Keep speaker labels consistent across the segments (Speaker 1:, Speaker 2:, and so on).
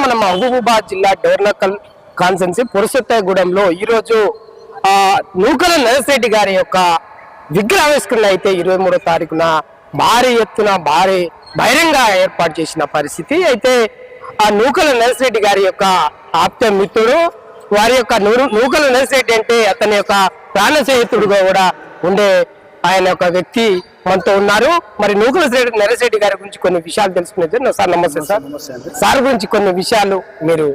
Speaker 1: మన మహబూబాబాద్ జిల్లా డోర్నకల్ కాన్సెన్సీ పురుషోత్తగూడెంలో ఈరోజు ఆ నూకల నరసిరెడ్డి గారి యొక్క విగ్రహావిష్కరణ అయితే ఇరవై మూడో తారీఖున భారీ ఎత్తున భారీ బహిరంగ ఏర్పాటు చేసిన పరిస్థితి. అయితే ఆ నూకల నరసిరెడ్డి గారి యొక్క ఆప్త మిత్రుడు వారి యొక్క నూకల నరసిరెడ్డి అంటే అతని యొక్క ప్రాణ స్నేహితుడుగా కూడా ఉండే ఆయన ఒక వ్యక్తి మనతో ఉన్నారు. మరి నూకల నరసిరెడ్డి గారి గురించి కొన్ని విషయాలు తెలుసుకునేది. సార్ నమస్తే సార్. సార్ గురించి కొన్ని విషయాలు మీరు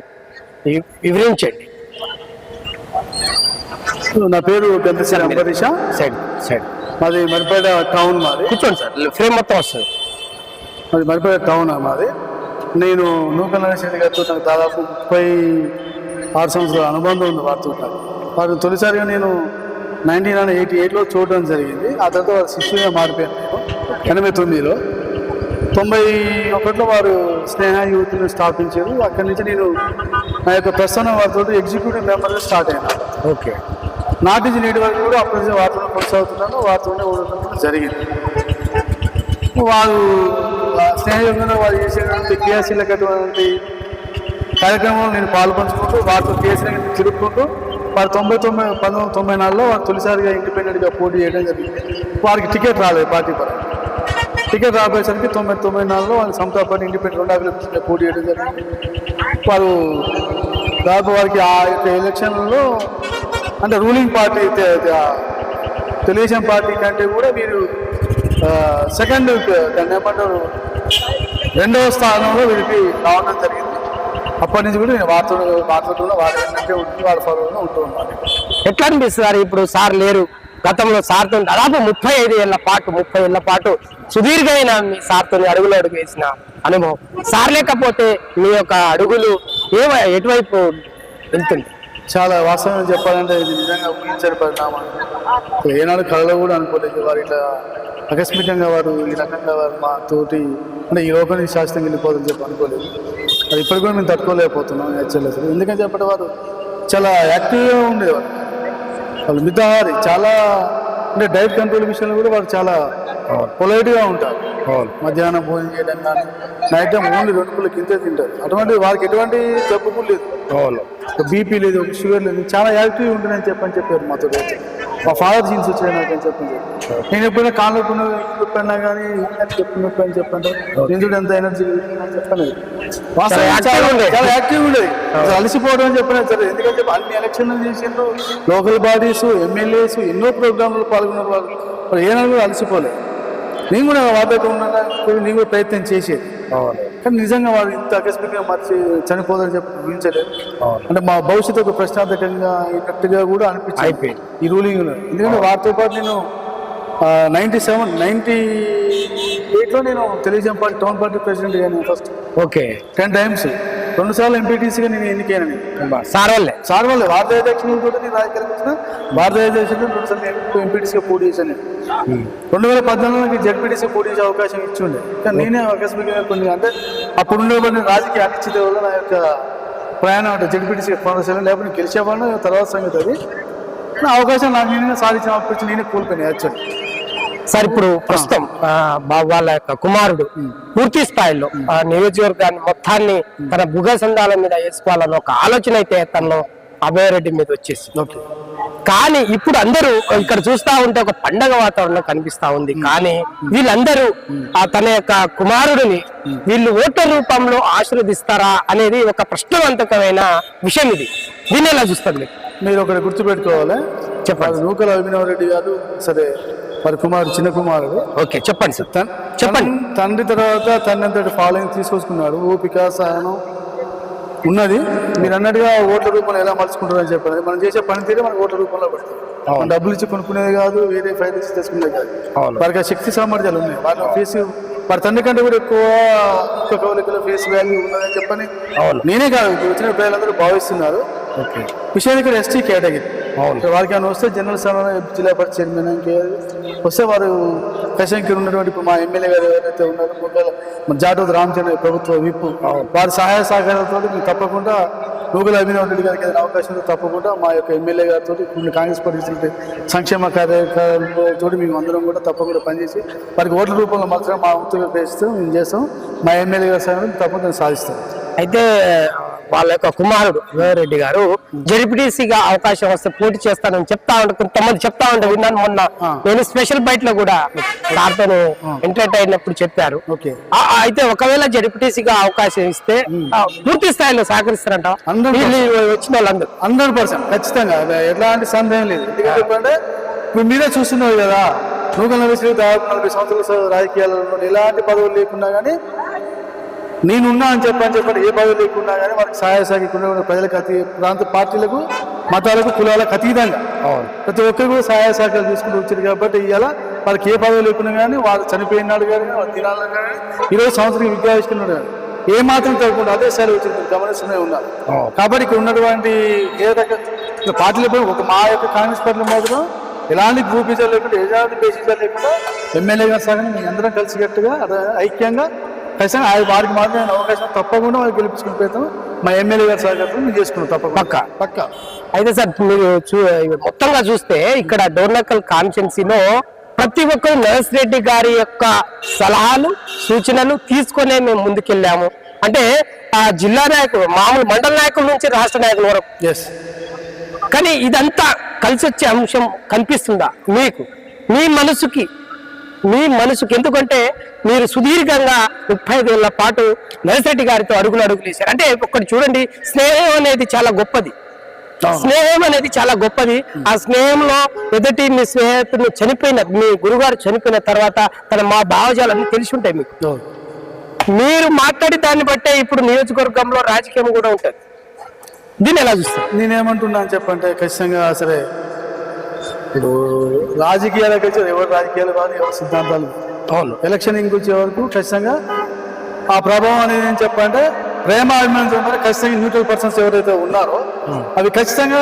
Speaker 1: వివరించండి.
Speaker 2: నా పేరు అంబరీష.
Speaker 1: సైడ్ సైడ్
Speaker 2: మాది మరిపేట టౌన్ మాది.
Speaker 1: కూర్చోండి సార్. ఫ్రేమ్ మొత్తం వస్తుంది.
Speaker 2: మాది మరిపేట టౌన్ మాది. నేను నూకల నరసింహ గారితో నాకు దాదాపు ముప్పై ఆరు సంవత్సరాల అనుబంధం ఉంది వారితో వారు తొలిసారిగా నేను నైన్టీన్ హండ్రెడ్ ఎయిటీ ఎయిట్లో చూడడం జరిగింది. ఆ తర్వాత వారు శిష్యుగా మారిపోయాను నేను ఎనభై తొమ్మిదిలో. తొంభై ఒకటిలో వారు స్నేహ యూత్ని స్థాపించారు. అక్కడి నుంచి నేను నా యొక్క ప్రస్థానం వారితో ఎగ్జిక్యూటివ్ మెంబర్గా స్టార్ట్ అయినా
Speaker 1: ఓకే.
Speaker 2: నాటి నేటి వరకు కూడా అప్పటి నుంచి వారితో కొనసాగుతున్నాను వారితోనే ఉండడం కూడా జరిగింది. వారు ఆ స్నేహంగా వారు చేసేటువంటి క్రియాశీలకటువంటి కార్యక్రమంలో నేను పాల్పంచుకుంటూ వారితో కేసులు తిరుగుకుంటూ వారు తొంభై తొమ్మిది పంతొమ్మిది తొంభై నాలుగులో వారు తొలిసారిగా ఇండిపెండెంట్గా పోటీ చేయడం జరిగింది. వారికి టికెట్ రాలేదు పార్టీ పరంగా. టికెట్ రాబోయేసరికి తొంభై తొంభై నాలుగులో వాళ్ళు సమతా పార్టీ ఇండిపెండెంట్ రెండు అభివృద్ధి పోటీ చేయడం జరిగింది. వారు దాదాపు వారికి ఆ యొక్క ఎలక్షన్లో అంటే రూలింగ్ పార్టీ తెలుగుదేశం పార్టీ కంటే కూడా మీరు సెకండ్ దాన్ని ఏమంటారు? రెండవ స్థానంలో వీరికి రావడం జరిగింది. అప్పటి నుంచి కూడా నేను వారితో వారితో వారి వెంటే ఉంటూ వాళ్ళ ఫాలోలో ఉంటూ ఉన్నాను
Speaker 1: ఎట్లా అనిపిస్తుంది సార్ ఇప్పుడు సార్ లేరు? గతంలో సార్తో దాదాపు ముప్పై ఐదు ఏళ్ళ పాటు ముప్పై ఏళ్ళ పాటు సుదీర్ఘమైన మీ సార్తో అడుగులు అడుగు వేసిన అనుభవం. సార్ లేకపోతే మీ యొక్క అడుగులు ఏ ఎటువైపు వెళ్తుంది?
Speaker 2: చాలా వాస్తవం చెప్పాలంటే ఇది నిజంగా ఊహించని పరిణామం. ఏనాడు కళలో కూడా అనుకోలేదు వారు ఇట్లా ఆకస్మికంగా వారు ఈ రకంగా వారు మా తోటి అంటే ఈ లోకం నుంచి శాశ్వతంగా వెళ్ళిపోదని చెప్పి అనుకోలేదు. అది ఇప్పటికి కూడా మేము తట్టుకోలేకపోతున్నాం యాక్చువల్లీ అసలు. ఎందుకని చెప్పడం వారు చాలా యాక్టివ్గా ఉండేవారు. వాళ్ళు మితహారి చాలా అంటే డైట్ కంట్రోల్ విషయంలో కూడా వారు చాలా పొలైట్గా ఉంటారు. మధ్యాహ్నం భోజనం చేయడం కానీ నైట్ టైం ఓన్లీ రెండు పూల కిందే తింటారు. అటువంటి వారికి ఎటువంటి జబ్బు లేదు. బీపీ లేదు షుగర్ లేదు చాలా యాక్టివ్ ఉంటుందని చెప్పని చెప్పారు మాతో. మా ఫాదర్ జీన్స్ వచ్చాయి నాకు అని చెప్పని చెప్పి నేను ఎప్పుడైనా కాళ్ళు నొప్పి అన్నా కానీ చెప్పి నొప్పి అని చెప్పంటే చూడు ఎంత ఎనర్జీ చెప్పలేదు చాలా యాక్టివ్ ఉండేది అలసిపోవడం అని చెప్పిన సరే ఎందుకంటే అన్ని ఎలక్షన్లు చేసిండ్రు. లోకల్ బాడీస్ ఎమ్మెల్యేస్ ఎన్నో ప్రోగ్రాంలు పాల్గొన్నారు వాళ్ళు. వాళ్ళు ఏనాడు కూడా అలసిపోలేదు నేను కూడా వాదతో ఉన్నాను నేను కూడా ప్రయత్నం చేసేది. కానీ నిజంగా వాళ్ళు ఇంత ఆకస్మికంగా మర్చి చనిపోదని చెప్పి ఊహించలేదు. అంటే మా భవిష్యత్తు ఒక ప్రశ్నార్థకంగా అయినట్టుగా కూడా అనిపించింది. ఈ రూలింగ్ ఎందుకంటే వారితో పాటు నేను నైన్టీ సెవెన్ నైన్టీ ఎయిట్లో నేను Telugu Desam party town party president అయ్యాను ఫస్ట్
Speaker 1: ఓకే.
Speaker 2: టెన్ టైమ్స్ రెండు సార్లు ఎంపీటీసీగా నేను ఎన్నికైనా నేను.
Speaker 1: సార్ వాళ్ళే.
Speaker 2: సార్ వల్లే భారతీయ అధ్యక్షులతో నేను రాజకీయాలకు వచ్చిన భారతీయ అధ్యక్షులు రెండు సార్లు ఎంపీటీసీగా పోటీ చేశాను రెండు వేల పద్నాలుగులో జడ్పీటీసీ పోటీ చేసే అవకాశం ఇచ్చిండే. కానీ నేనే ఆకస్మికంగా కొన్ని అంటే అప్పుడు ఉండేవాడిని రాజకీయ అనిశ్చిత వల్ల నా యొక్క ప్రయాణం అంటే జడ్పీటీసీ కొనసాగలేదు లేకపోతే నేను గెలిచేవాడిని తర్వాత సంగతి అది. నా అవకాశం నాకు నేనే సాధించిన అవకాశం నేనే కోల్పోయాను యాక్చువల్లీ.
Speaker 1: సార్ ఇప్పుడు ప్రస్తుతం వాళ్ళ యొక్క కుమారుడు పూర్తి స్థాయిలో ఆ నియోజకవర్గాన్ని మొత్తాన్ని తన భుగ సందాల మీద వేసుకోవాలన్న ఒక ఆలోచన అయితే తనలో అభయరెడ్డి మీద వచ్చేసి కానీ ఇప్పుడు అందరూ ఇక్కడ చూస్తా ఉంటే ఒక పండగ వాతావరణం కనిపిస్తా ఉంది. కానీ వీళ్ళందరూ ఆ తన యొక్క కుమారుడిని వీళ్ళు ఓటర్ రూపంలో ఆశీర్వదిస్తారా అనేది ఒక ప్రశ్నవంతకమైన విషయం ఇది. దీన్ని ఎలా చూస్తారు మీరు?
Speaker 2: ఒకటి గుర్తుపెట్టుకోవాలి.
Speaker 1: చెప్పండి.
Speaker 2: వారు నూకల అభినవ్ రెడ్డి గారు సరే వారి కుమారుడు చిన్న కుమారుడు.
Speaker 1: ఓకే చెప్పండి సార్. చెప్పండి.
Speaker 2: తండ్రి తర్వాత తన అంతటి ఫాలోయింగ్ తీసుకొచ్చుకున్నాడు. ఓపిక సహనం ఉన్నది. మీరు అన్నట్టుగా ఓట్ల రూపంలో ఎలా మలుచుకుంటారని చెప్పారు మనం చేసే పని తీరే మనకు ఓట్ల రూపంలో పడుతుంది. మనం డబ్బులు ఇచ్చి కొనుక్కునేది కాదు వేరే ఫైల్ ఇచ్చి తెచ్చుకునేది కాదు. వారికి శక్తి సామర్థ్యాలు ఉన్నాయి. వాళ్ళ ఫేస్ వారి తండ్రి కంటే కూడా ఎక్కువ ఇంకొక కవలికల ఫేస్ వాల్యూ ఉన్నదని చెప్పని. నేనే కాదు వచ్చిన ప్రజలందరూ భావిస్తున్నారు.
Speaker 1: ఓకే.
Speaker 2: విషయానికి ఎస్టీ కేటగిరీ. వారికి ఏమైనా వస్తే జనరల్ స్థానంలో జిల్లా పరిషత్ చైర్మన్ వస్తే వారు కశంకి ఉన్నటువంటి ఇప్పుడు మా ఎమ్మెల్యే గారు ఎవరైతే ఉన్నారో మన జాటోద్ రామచంద్ర ప్రభుత్వ విప్పు వారి సహాయ సహకారాలతో మేము తప్పకుండా నూగుల అభినవ్ రెడ్డి గారికి ఏదైనా అవకాశం తప్పకుండా మా యొక్క ఎమ్మెల్యే గారితో కొన్ని కాంగ్రెస్ పార్టీ సంక్షేమ కార్యక్రమాలతో మేము అందరం కూడా తప్పకుండా పనిచేసి వారికి ఓట్ల రూపంలో మాత్రం మా వంతుగా పేస్తూ మేము చేస్తాం. మా ఎమ్మెల్యే గారి సహాయం తప్పకుండా సాధిస్తాం.
Speaker 1: అయితే వాళ్ళ యొక్క కుమారుడు రెడ్డి గారు జడ్పీటీసీగా అవకాశం వస్తే పోటీ చేస్తానని చెప్తా ఉంటే కొంతమంది చెప్తా ఉంటే విన్నాను మొన్న. నేను స్పెషల్ బైట్లో కూడా దాంతో ఎంటర్టైన్ అయినప్పుడు చెప్పారు. అయితే ఒకవేళ జడ్పీటీసీగా అవకాశం ఇస్తే పూర్తి స్థాయిలో సహకరిస్తారంట. వీళ్ళు వచ్చిన వాళ్ళందరూ.
Speaker 2: హండ్రెడ్ పర్సెంట్ ఖచ్చితంగా. ఎలాంటి సందేహం లేదు. ఎందుకంటే ఇప్పుడు మీరే చూస్తున్నారు కదా నూకల దాదాపు నలభై సంవత్సరాల రాజకీయాలలో. ఎలాంటి పదవులు లేకున్నా కానీ నేనున్నా అని చెప్పని చెప్పండి ఏ పదవి లేకున్నా కానీ వారికి సహాయ ఉన్న ప్రజలకు అతి ప్రాంత పార్టీలకు మతాలకు కులాలకు అతీతంగా ప్రతి ఒక్కరు కూడా సహాయ సహకారాలు తీసుకుంటూ వచ్చారు కాబట్టి ఇవాళ వారికి ఏ పదవి లేకున్నా కానీ వారు చనిపోయిన నాడు కానీ వారు తినాలని కానీ ఈరోజు సంవత్సరం విద్యావేసుకున్నాడు కానీ ఏ మాత్రం తగ్గకుండా అదే స్థాయిలో వచ్చింది గమనిస్తూనే ఉన్నారు. కాబట్టి ఇక్కడ ఉన్నటువంటి ఏ రకం పార్టీలపై ఒక మా యొక్క కాంగ్రెస్ పార్టీలో మాత్రం ఎలాంటి గ్రూపిజాలు లేకుండా ఎలాంటి బేసిజాలు లేకుండా ఎమ్మెల్యే గారు సగం మీ అందరం కలిసికట్టుగా అదే ఐక్యంగా ఖచ్చితంగా ఆ వారికి మాత్రం నేను అవకాశం తప్పకుండా వారికి గెలిపించుకుని ప్రయత్నం మా ఎమ్మెల్యే గారి సహకారం మేము చేసుకున్నాం తప్పకుండా.
Speaker 1: పక్కా.
Speaker 2: పక్క.
Speaker 1: అయితే సార్ మీరు చూ మొత్తంగా చూస్తే ఇక్కడ డోర్నకల్ కాన్స్టిట్యున్సీలో ప్రతి ఒక్కరు నరేష్ రెడ్డి గారి యొక్క సలహాలు సూచనలు తీసుకొనే మేము ముందుకెళ్ళాము. అంటే ఆ జిల్లా నాయకులు మామూలు మండల నాయకుల నుంచి రాష్ట్ర నాయకుల వరకు. కానీ ఇదంతా కలిసి వచ్చే అంశం కనిపిస్తుందా మీకు? మీ మనసుకి? మీ మనసుకి ఎందుకంటే మీరు సుదీర్ఘంగా ముప్పై ఐదేళ్ళ పాటు నరసిరెడ్డి గారితో అడుగులు అడుగులు వేశారు. అంటే ఒకటి చూడండి స్నేహం అనేది చాలా గొప్పది. స్నేహం అనేది చాలా గొప్పది. ఆ స్నేహంలో ఎదుటి మీ స్నేహితుడు చనిపోయిన మీ గురుగారు చనిపోయిన తర్వాత తన మా భావజాలన్నీ తెలిసి ఉంటాయి మీకు. మీరు మాట్లాడి దాన్ని బట్టే ఇప్పుడు నియోజకవర్గంలో రాజకీయం కూడా ఉంటుంది. దీన్ని ఎలా చూస్తారు?
Speaker 2: నేనేమంటున్నా అని చెప్పంటే ఖచ్చితంగా సరే ఇప్పుడు రాజకీయాలకు వచ్చి ఎవరు రాజకీయాలు కాదు ఎవరు సిద్ధాంతాలు.
Speaker 1: అవును.
Speaker 2: ఎలక్షన్ ఇంకొచ్చే వరకు ఖచ్చితంగా ఆ ప్రభావం అనేది ఏం చెప్పంటే ప్రేమ అభిమానం ఉన్నారు ఖచ్చితంగా న్యూట్రల్ పర్సన్స్ ఎవరైతే ఉన్నారో అవి ఖచ్చితంగా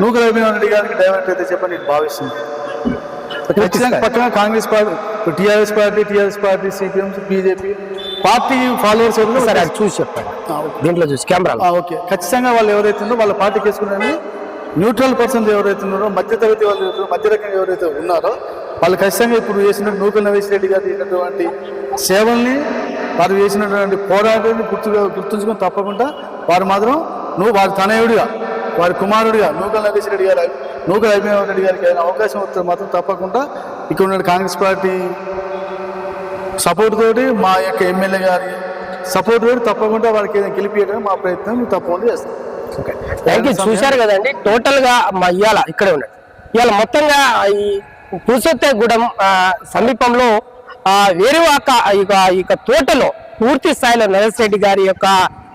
Speaker 2: నూకల అభిమాన్ రెడ్డి గారికి డైవర్ట్ అయితే చెప్పని నేను భావిస్తున్నాను ఖచ్చితంగా. పక్కన Congress party TRS party TRS party CPM BJP party
Speaker 1: followers
Speaker 2: ఎవరు
Speaker 1: చూసి చెప్పండి. దీంట్లో చూసి కెమెరాలో.
Speaker 2: ఆ, ఓకే. ఖచ్చితంగా వాళ్ళు ఎవరైతే ఉన్నారో వాళ్ళ పార్టీకి వేసుకునే న్యూట్రల్ పర్సన్స్ ఎవరైతే ఉన్నారో మధ్యతరగతి వాళ్ళు మధ్య రకంగా ఎవరైతే ఉన్నారో వాళ్ళు ఖచ్చితంగా ఇప్పుడు చేసిన నూకల్ నరేష్ రెడ్డి గారు చేసినటువంటి సేవల్ని వారు చేసినటువంటి పోరాటాన్ని గుర్తుగా గుర్తుంచుకొని తప్పకుండా వారు మాత్రం నువ్వు వారి తనయుడిగా వారి కుమారుడిగా నూకల్ నరేష్ రెడ్డి గారు నూకల్ అభిమాన్ రెడ్డి గారికి ఏదైనా అవకాశం వస్తే మాత్రం తప్పకుండా ఇక్కడ ఉన్న కాంగ్రెస్ పార్టీ సపోర్ట్ తోటి మా యొక్క ఎమ్మెల్యే గారి సపోర్ట్ తోటి తప్పకుండా వారికి ఏదైనా గెలిపించడానికి మా ప్రయత్నం. తప్పకుండా చేస్తాం.
Speaker 1: థ్యాంక్ యూ చూశారు కదండి టోటల్గా మా ఇవాళ ఇక్కడే ఉన్నాడు ఇవాళ మొత్తంగా ఈ పురుషోత్తగూడెం సమీపంలో ఆ, వేరువాక ఇక తోటలో పూర్తి స్థాయిలో నరేష్ రెడ్డి గారి యొక్క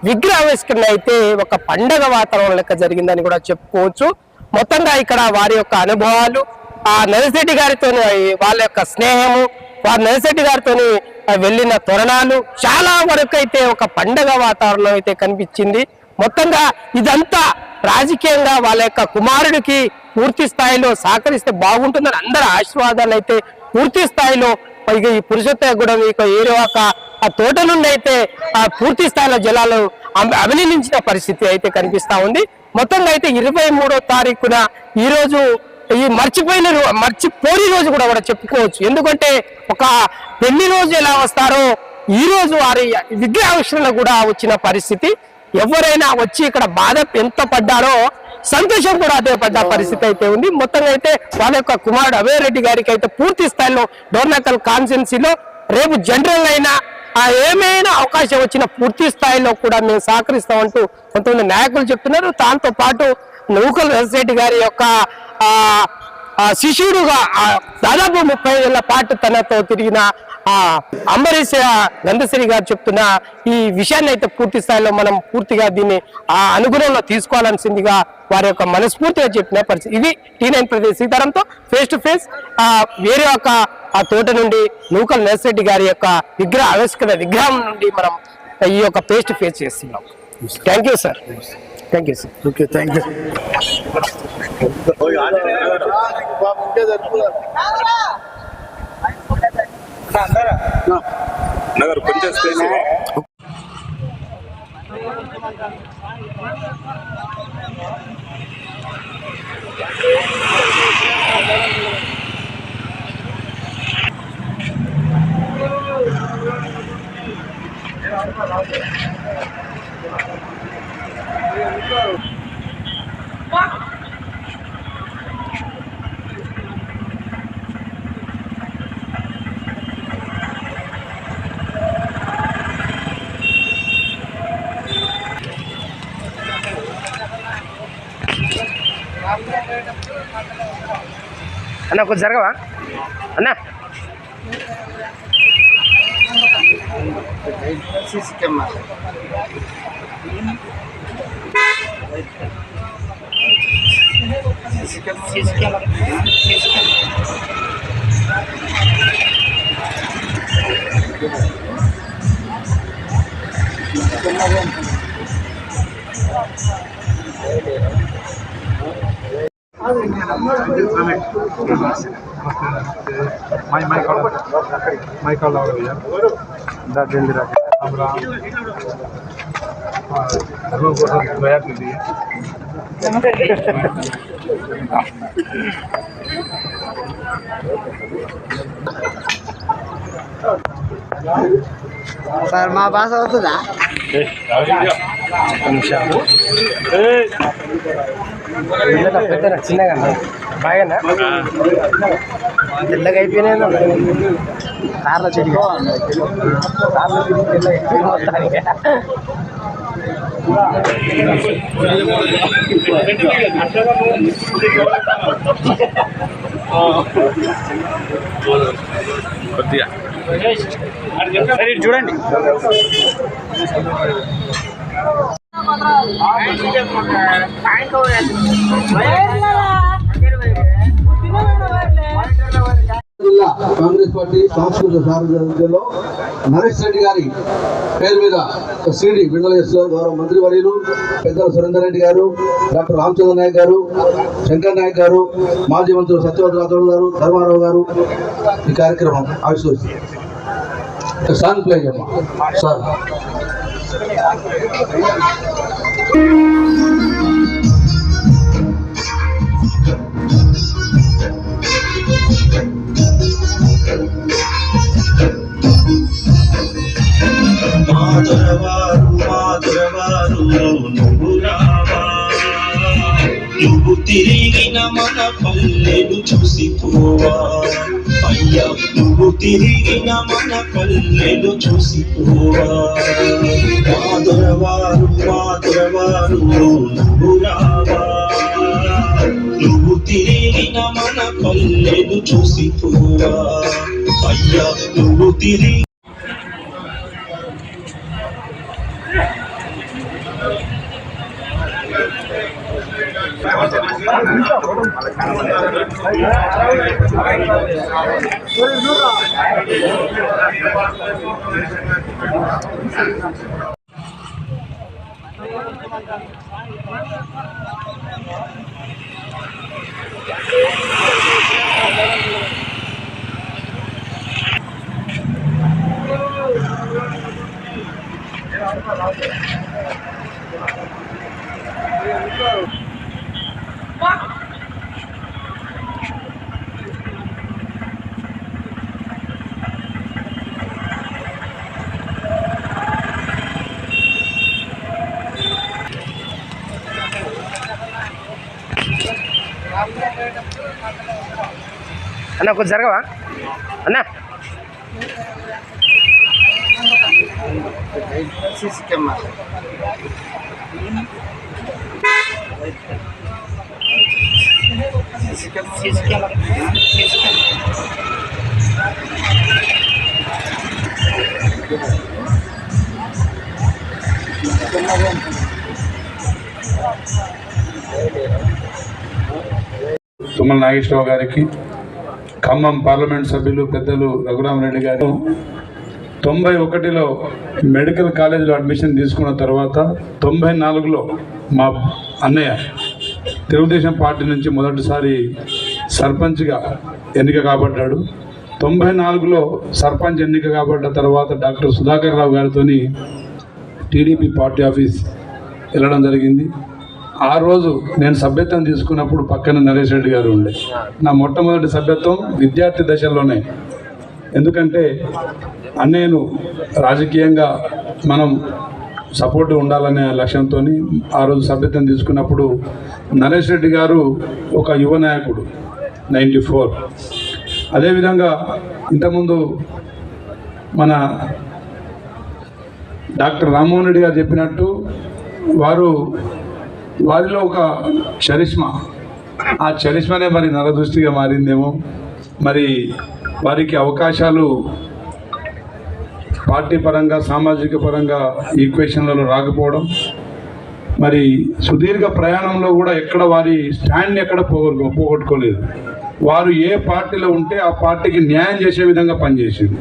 Speaker 1: విగ్రహావిష్కరణ అయితే ఒక పండగ వాతావరణం లెక్క జరిగిందని కూడా చెప్పుకోవచ్చు. మొత్తంగా ఇక్కడ వారి యొక్క అనుభవాలు ఆ నరేష్ రెడ్డి గారితో వాళ్ళ యొక్క స్నేహము వారు నరేష్ రెడ్డి గారితో వెళ్ళిన తరుణాలు చాలా వరకు అయితే ఒక పండగ వాతావరణం అయితే కనిపించింది. మొత్తంగా ఇదంతా రాజకీయంగా వాళ్ళ యొక్క కుమారుడికి పూర్తి స్థాయిలో సహకరిస్తే బాగుంటుందని అందరి ఆశీర్వాదాలు అయితే పూర్తి స్థాయిలో ఇక ఈ పురుషోత్తగూడెం ఇక ఏరువాక ఆ తోట నుండి అయితే ఆ పూర్తి స్థాయిలో జలాలు అభినందించిన పరిస్థితి అయితే కనిపిస్తా ఉంది. మొత్తంగా అయితే ఇరవై మూడో తారీఖున ఈ రోజు ఈ మర్చిపోయిన రో- మర్చిపోని రోజు కూడా కూడా చెప్పుకోవచ్చు. ఎందుకంటే ఒక పెళ్ళి రోజు ఎలా వస్తారో ఈ రోజు వారి విగ్రహావిష్కరణ కూడా వచ్చిన పరిస్థితి. ఎవరైనా వచ్చి ఇక్కడ బాధ ఎంత పడ్డారో సంతోషం కూడా అదే పడ్డ పరిస్థితి అయితే ఉంది. మొత్తంగా అయితే వాళ్ళ యొక్క కుమారుడు అభయ రెడ్డి గారికి అయితే పూర్తి స్థాయిలో డోర్నకల్ కాన్స్టిట్యున్సీలో రేపు జనరల్ అయినా ఆ ఏమైనా అవకాశం వచ్చిన పూర్తి స్థాయిలో కూడా మేము సహకరిస్తామంటూ కొంతమంది నాయకులు చెప్తున్నారు. దాంతో పాటు నూకల్ రెడ్డి గారి యొక్క శిష్యుడుగా దాదాపు ముప్పై ఏళ్ళ పాటు తనతో తిరిగిన ఆ అంబరీష్ నందశ్రీ గారు చెప్తున్న ఈ విషయాన్ని అయితే పూర్తి స్థాయిలో మనం పూర్తిగా దీన్ని ఆ అనుగుణంలో తీసుకోవాల్సిందిగా వారి యొక్క మనస్ఫూర్తిగా చెప్పిన పరిస్థితి. ఇది టీ నైన్ ప్రదేశ్ సీతారాంతో ఫేస్ టు ఫేస్ ఆ వేరే ఒక ఆ తోట నుండి నూకల్ నర్సిరెడ్డి గారి యొక్క విగ్రహ ఆవిష్కరణ విగ్రహం నుండి మనం ఈ యొక్క ఫేస్ టు ఫేస్ చేస్తున్నాం. Thank you sir thank you sir
Speaker 2: okay thank you
Speaker 3: Nagar కొంచెం స్పేస్
Speaker 4: अना कुछ जरगवा अना Thank. भैया दा जल्दी रख राम राम हाँ, लोगों को सब दया कीजिए
Speaker 5: సార్ మా భాష వస్తుందా
Speaker 1: చిన్నగా పెద్దనా చిన్నగా అన్న? బాగానా? తెల్లగా అయిపోయినాయి కార్లో తిరిగి కార్లో తిరిగి.
Speaker 3: కొద్దిగా.
Speaker 4: చూడండి.
Speaker 6: జిల్లా కాంగ్రెస్ పార్టీ సాంస్కృతిక సారథ్యంలో నరేష్ రెడ్డి గారి పేరు మీద ఒక సీడీ విడుదల చేస్తున్నారు. గౌరవ మంత్రి వర్యులు పెద్దల సురేందర్ రెడ్డి గారు డాక్టర్ రామచంద్ర నాయక్ గారు శంకర్ నాయక్ గారు మాజీ మంత్రులు సత్యవతి రాథోడ్ గారు ధర్మారావు గారు ఈ కార్యక్రమం ఆవిష్కరిస్తారు సాంగ్ ప్లే సార్.
Speaker 7: మాధురవారు మాధురవారు నువ్వు రావా. నువ్వు తిరిగిన మన పల్లెలు చూసిపోవా అయ్యా నువ్వు తిరిగిన మన పల్లెను చూసిపోవా మాధురవారు మాధురవారు నువ్వు రావా. నువ్వు తిరిగిన మన పల్లెను చూసిపోవా అయ్యా నువ్వు తిరిగి Let's go.
Speaker 1: అన్న కొంచెం జరగవా? అన్న.
Speaker 4: తుమ్మల నాగేశ్వరరావు గారికి ఖమ్మం పార్లమెంట్ సభ్యులు పెద్దలు రఘురామరెడ్డి గారు తొంభై ఒకటిలో మెడికల్ కాలేజీలో అడ్మిషన్ తీసుకున్న తర్వాత తొంభై నాలుగులో మా అన్నయ్య తెలుగుదేశం పార్టీ నుంచి మొదటిసారి సర్పంచ్గా ఎన్నిక కాబడ్డాడు. తొంభై నాలుగులో సర్పంచ్ ఎన్నిక కాబడ్డ తర్వాత డాక్టర్ సుధాకర్ రావు గారితో టీడీపీ పార్టీ ఆఫీస్ వెళ్ళడం జరిగింది. ఆ రోజు నేను సభ్యత్వం తీసుకున్నప్పుడు పక్కన నరేష్ రెడ్డి గారు ఉండే. నా మొట్టమొదటి సభ్యత్వం విద్యార్థి దశలోనే. ఎందుకంటే అన్నయ్యను రాజకీయంగా మనం సపోర్ట్ ఉండాలనే లక్ష్యంతో ఆ రోజు సభ్యత్వం తీసుకున్నప్పుడు నరేష్ రెడ్డి గారు ఒక యువ నాయకుడు నైంటీ ఫోర్. అదేవిధంగా ఇంతకుముందు మన డాక్టర్ రామ్మోహన్ రెడ్డి గారు చెప్పినట్టు వారు వారిలో ఒక చరిష్మా. ఆ చరిష్మానే మరి నరదృష్టిగా మారిందేమో. మరి వారికి అవకాశాలు పార్టీ పరంగా సామాజిక పరంగా ఈక్వేషన్లలో రాకపోవడం మరి సుదీర్ఘ ప్రయాణంలో కూడా ఎక్కడ వారి స్టాండ్ని ఎక్కడ పోగొట్టుకో పోగొట్టుకోలేదు. వారు ఏ పార్టీలో ఉంటే ఆ పార్టీకి న్యాయం చేసే విధంగా పనిచేసింది.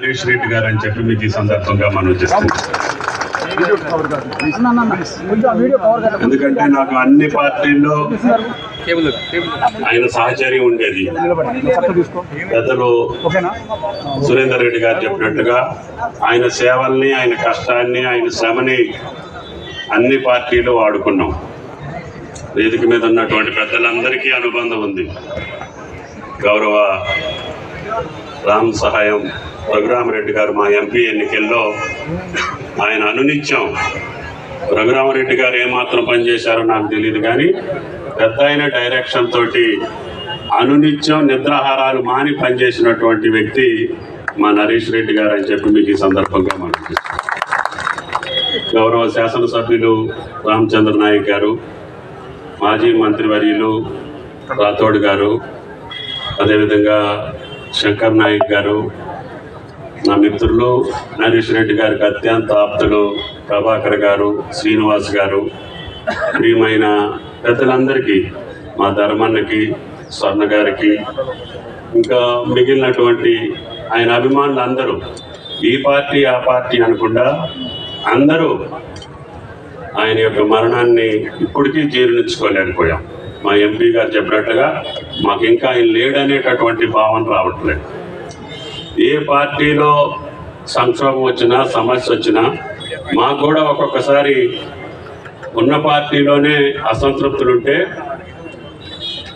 Speaker 3: నరేష్ రెడ్డి గారు అని చెప్పి మీకు ఈ సందర్భంగా మనం ఎందుకంటే నాకు అన్ని పార్టీల్లో ఆయన సహచర్యం ఉండేది. పెద్దలు సురేందర్ రెడ్డి గారు చెప్పినట్టుగా ఆయన సేవల్ని ఆయన కష్టాన్ని ఆయన శ్రమని అన్ని పార్టీలు వాడుకున్నాం. వేదిక మీద ఉన్నటువంటి పెద్దలందరికీ అనుబంధం ఉంది. గౌరవ రామ్ సహాయం రఘురామరెడ్డి గారు మా ఎంపీ ఎన్నికల్లో ఆయన అనునిత్యం. రఘురామరెడ్డి గారు ఏమాత్రం పనిచేశారో నాకు తెలియదు కానీ పెద్ద అయిన డైరెక్షన్ తోటి అనునిత్యం నిద్రాహారాలు మాని పనిచేసినటువంటి వ్యక్తి మా నరేష్ రెడ్డి గారు అని చెప్పి మీకు ఈ సందర్భంగా మనం గౌరవ శాసనసభ్యులు రామచంద్ర నాయక్ గారు మాజీ మంత్రివర్యులు రాథోడ్ గారు అదేవిధంగా శంకర్ నాయక్ గారు నా మిత్రులు నరేష్ రెడ్డి గారికి అత్యంత ఆప్తులు ప్రభాకర్ గారు శ్రీనివాస్ గారు ప్రియమైన పెద్దలందరికీ మా ధర్మన్నకి స్వర్ణ గారికి ఇంకా మిగిలినటువంటి ఆయన అభిమానులు అందరూ ఈ పార్టీ ఆ పార్టీ అనకుండా అందరూ ఆయన యొక్క మరణాన్ని ఇప్పటికీ జీర్ణించుకోలేకపోయాం. మా ఎంపీ గారు చెప్పినట్టుగా మాకు ఇంకా ఆయన లేడనేటటువంటి భావన రావట్లేదు. ఏ పార్టీలో సంక్షోభం వచ్చినా సమస్య వచ్చినా మాకు కూడా ఒక్కొక్కసారి ఉన్న పార్టీలోనే అసంతృప్తులు ఉంటే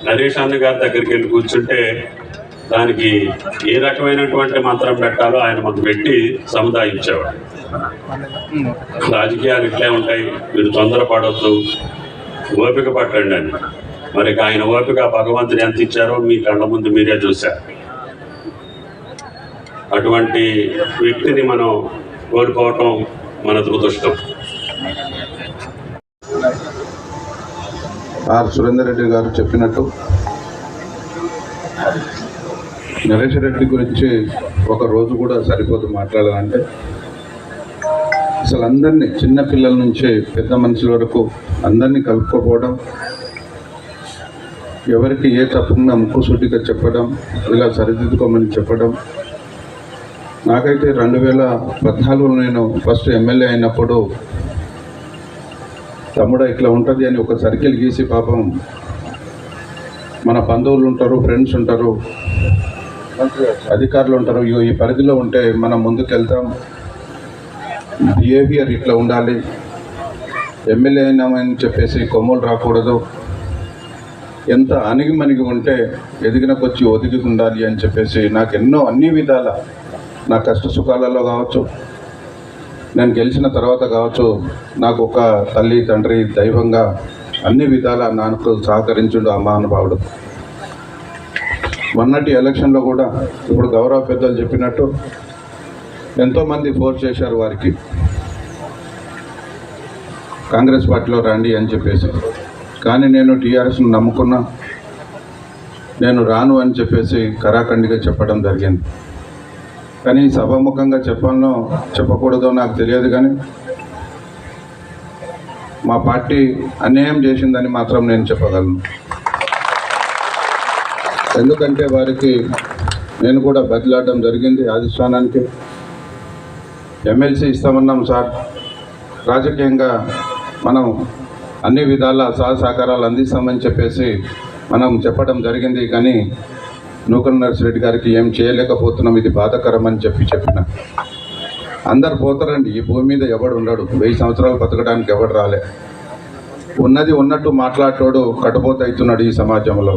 Speaker 3: నరేష్ అన్న గారి దగ్గరికి వెళ్ళి కూర్చుంటే దానికి ఏ రకమైనటువంటి మంత్రం పెట్టాలో ఆయన మాకు పెట్టి సముదాయించేవాడు రాజకీయాలు ఇట్లే ఉంటాయి మీరు తొందరపడొద్దు ఓపిక పట్టండి అని. మరి ఆయన ఓపిక భగవంతుని ఎంత ఇచ్చారో మీ కళ్ళ ముందు మీరే చూశారు. అటువంటి వ్యక్తిని మనం కోల్పోవటం మన దురదృష్టం.
Speaker 8: ఆర్ సురేందర్ రెడ్డి గారు చెప్పినట్టు నరేష్ రెడ్డి గురించి ఒక రోజు కూడా సరిపోదు మాట్లాడాలంటే. అసలు అందరినీ చిన్నపిల్లల నుంచి పెద్ద మనుషుల వరకు అందరినీ కలుపుకోపోవడం ఎవరికి ఏ తప్పకుండా ముక్కుసూటిగా చెప్పడం ఇలా సరిదిద్దుకోమని చెప్పడం. నాకైతే రెండు వేల పద్నాలుగులో నేను ఫస్ట్ ఎమ్మెల్యే అయినప్పుడు తమ్ముడు ఇట్లా ఉంటుంది అని ఒక సర్కిల్ గీసి పాపం మన బంధువులు ఉంటారు ఫ్రెండ్స్ ఉంటారు అధికారులు ఉంటారు. ఈ పరిధిలో ఉంటే మనం ముందుకు వెళ్తాం బిహేవియర్ ఇట్లా ఉండాలి. ఎమ్మెల్యే అయినామని చెప్పేసి కొమ్ములు రాకూడదు. ఎంత అణిగిమణిగి ఉంటే ఎదిగినకొచ్చి ఒదిగి ఉండాలి అని చెప్పేసి నాకు ఎన్నో అన్ని విధాల నా కష్ట సుఖాలలో కావచ్చు నేను గెలిచిన తర్వాత కావచ్చు నాకు ఒక తల్లి తండ్రి దైవంగా అన్ని విధాల నాకు సహకరించుడు ఆ మహానుభావుడు. మొన్నటి ఎలక్షన్లో కూడా ఇప్పుడు గౌరవ పెద్దలు చెప్పినట్టు ఎంతోమంది ఫోర్స్ చేశారు వారికి. కాంగ్రెస్ పార్టీలో రండి అని చెప్పేసి. కానీ నేను టీఆర్ఎస్ను నమ్ముకున్నా. నేను రాను అని చెప్పేసి కరాఖండిగా చెప్పడం జరిగింది. కానీ సభాముఖంగా చెప్పాలనో చెప్పకూడదో నాకు తెలియదు కానీ మా పార్టీ అన్యాయం చేసిందని మాత్రం నేను చెప్పగలను. ఎందుకంటే వారికి నేను కూడా బదిలాడడం జరిగింది అధిష్టానానికి ఎమ్మెల్సీ ఇస్తామన్నాం సార్. రాజకీయంగా మనం అన్ని విధాల సహ సహకారాలు అందిస్తామని చెప్పేసి మనం చెప్పడం జరిగింది. కానీ నూకల నర్సిరెడ్డి గారికి ఏం చేయలేకపోతున్నాం. ఇది బాధాకరం అని చెప్పి చెప్పిన. అందరు పోతారండి. ఈ భూమి మీద ఎవడు ఉండడు. వెయ్యి సంవత్సరాలు బతకడానికి ఎవడు రాలే. ఉన్నది ఉన్నట్టు మాట్లాడటోడు కట్టుబోతవుతున్నాడు ఈ సమాజంలో.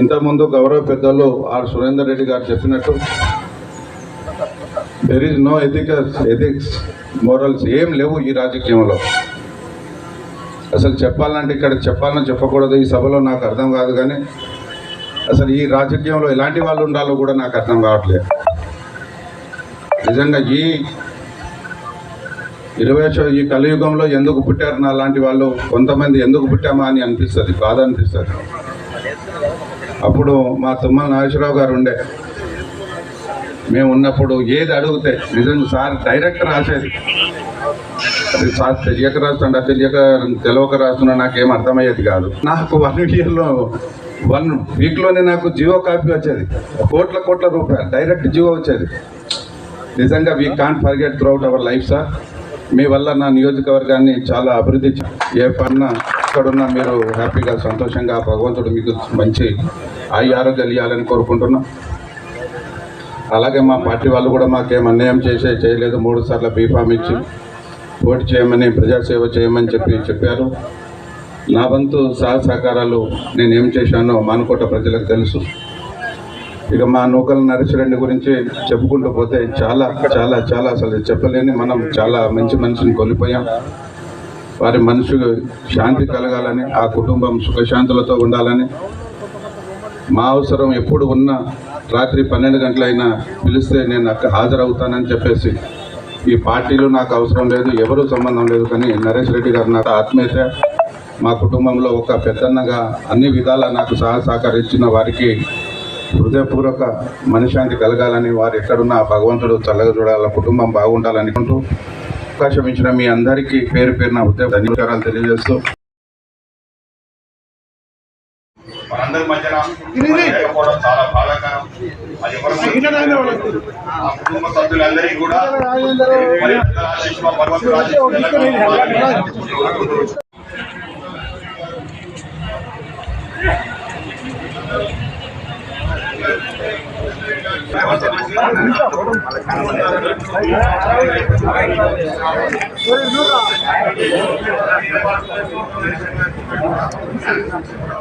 Speaker 8: ఇంతకుముందు గౌరవ పెద్దలు ఆర్ సురేందర్ రెడ్డి గారు చెప్పినట్టు there is no ethicals ethics morals ఏం లేవు ఈ రాజకీయంలో. అసలు చెప్పాలంటే ఇక్కడ చెప్పాలని చెప్పకూడదు ఈ సభలో నాకు అర్థం కాదు కానీ అసలు ఈ రాజకీయంలో ఎలాంటి వాళ్ళు ఉండాలో కూడా నాకు అర్థం కావట్లేదు. నిజంగా ఈ ఇరవై ఈ కలియుగంలో ఎందుకు పుట్టారు నా లాంటి వాళ్ళు? కొంతమంది ఎందుకు పుట్టామా అని అనిపిస్తుంది బాధ అనిపిస్తుంది. అప్పుడు మా తుమ్మల నాగేశ్వరరావు గారు ఉండే. మేము ఉన్నప్పుడు ఏది అడిగితే నిజంగా సార్ డైరెక్ట్ రాసేది. అది సార్ తెలియక రాస్తుండ తెలియక తెలియక రాస్తున్నా నాకేం అర్థమయ్యేది కాదు. నాకు వన్ ఇయర్లో వన్ వీక్లోనే నాకు జియో కాపీ వచ్చేది. కోట్ల కోట్ల రూపాయలు డైరెక్ట్ జియో వచ్చేది. నిజంగా we can't forget throughout our life sir మీ వల్ల నా నియోజకవర్గాన్ని చాలా అభివృద్ధి ఏ పన్నా ఇక్కడున్న మీరు హ్యాపీగా సంతోషంగా భగవంతుడు మీకు మంచి ఆయు ఆరోగ్యాలు ఇవ్వాలని కోరుకుంటున్నాం. అలాగే మా పార్టీ వాళ్ళు కూడా మాకేం అన్యాయం చేసే చేయలేదు. మూడు సార్లు బీఫామ్ ఇచ్చి ఓటు చేయమని ప్రజాసేవ చేయమని చెప్పి చెప్పారు. నా వంతు సహ సహకారాలు నేను ఏం చేశానో మానుకోట ప్రజలకు తెలుసు. ఇక మా నూకల నరేశ్వరెడ్డి గురించి చెప్పుకుంటూ పోతే చాలా చాలా చాలా అసలు చెప్పలేని మనం చాలా మంచి మనిషిని కోల్పోయాం. వారి మనసుకు శాంతి కలగాలని ఆ కుటుంబం సుఖశాంతులతో ఉండాలని మా అవసరం ఎప్పుడు ఉన్నా రాత్రి పన్నెండు గంటలైనా పిలిస్తే నేను అక్కడ హాజరవుతానని చెప్పేసి ఈ పార్టీలు నాకు అవసరం లేదు ఎవరు సంబంధం లేదు కానీ నరేష్ రెడ్డి గారు నాకు ఆత్మీయత మా కుటుంబంలో ఒక పెద్దన్నగా అన్ని విధాలా నాకు సహ సహకరించిన వారికి హృదయపూర్వక మనశ్శాంతి కలగాలని వారు ఎక్కడున్నా భగవంతుడు చల్లగా చూడాల కుటుంబం బాగుండాలనుకుంటూ అవకాశం ఇచ్చిన మీ అందరికీ పేరు పేరున ధన్యవాదాలు తెలియజేస్తూ.
Speaker 3: మనందరి మధ్యన లేకపోవడం చాలా బాధాకరం. అది ఎవరు ఆ కుటుంబ సభ్యులందరికీ కూడా మరి పెద్దల 嗯好的好的